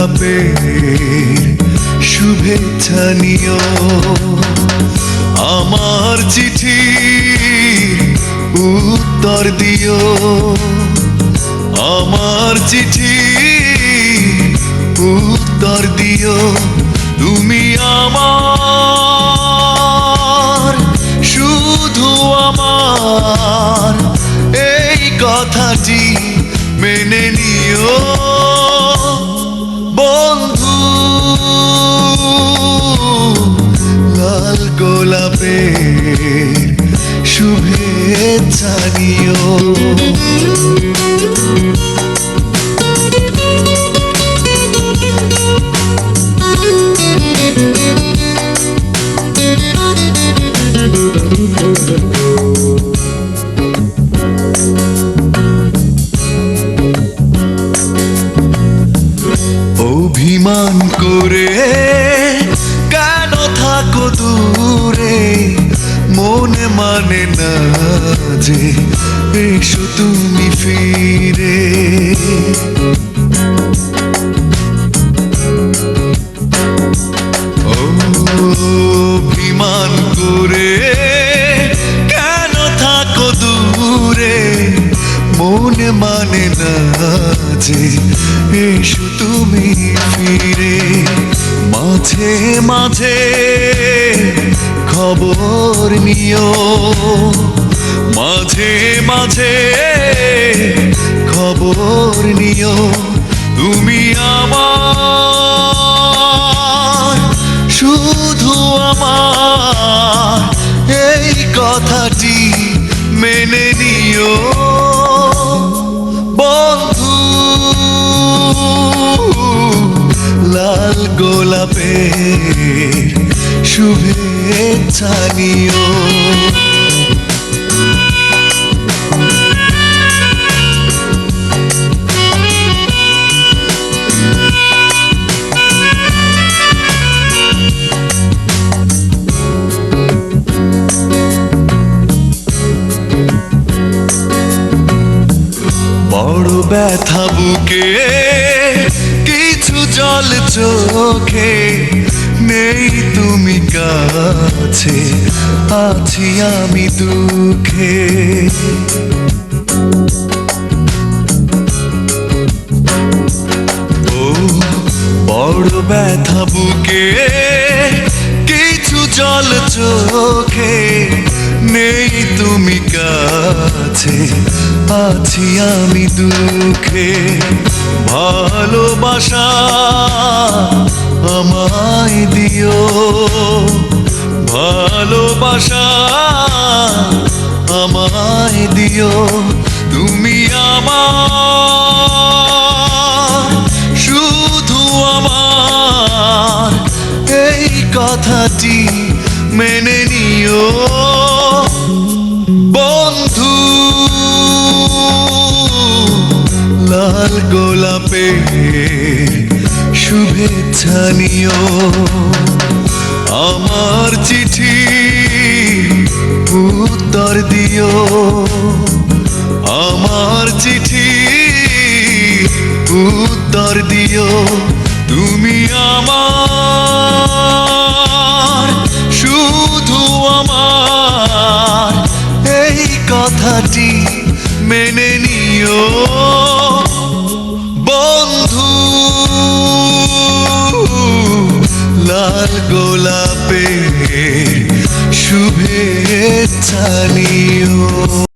গোলাপের শুভেচ্ছা নিও। আমার চিঠি উত্তর দিও। আমার চিঠি উত্তর দিও। তুমি আমার নিও অভিমান করে কেন থাকো দূরে মনে মানে না যে এসো তুমি ফিরে। অভিমান করে কেন থাকো দূরে? মনে মানে না যে এসো তুমি ফিরে। মাঝে মাঝে খবর নিও। মাঝে মাঝে খবর নিও। তুমি আমার শুধু আমার এই কথাটি মেনে নিও। শুভেচ্ছা নিও। বড় ব্যথা বুকে কিছু জল চোখে নেই তুমি কাছে, আছি আমি দুঃখে। ও, বড় ব্যথা বুকে, কিছু জল চোখে। নেই তুমি কাছে, আছি আমি দুঃখে। ভালোবাসা আমায় দিও ভালোবাসা আমায় দিও, তুমি আমার, শুধু আমার। এই কথাটি মেনে নিও। বন্ধু, লাল গোলাপের শুভেচ্ছা নিও। আমার চিঠি উত্তর দিও। আমার চিঠি উত্তর দিও। তুমি আমার, শুধু আমার, এই কথাটি মেনে নিও। লাল গোলাপে শুভে নিও।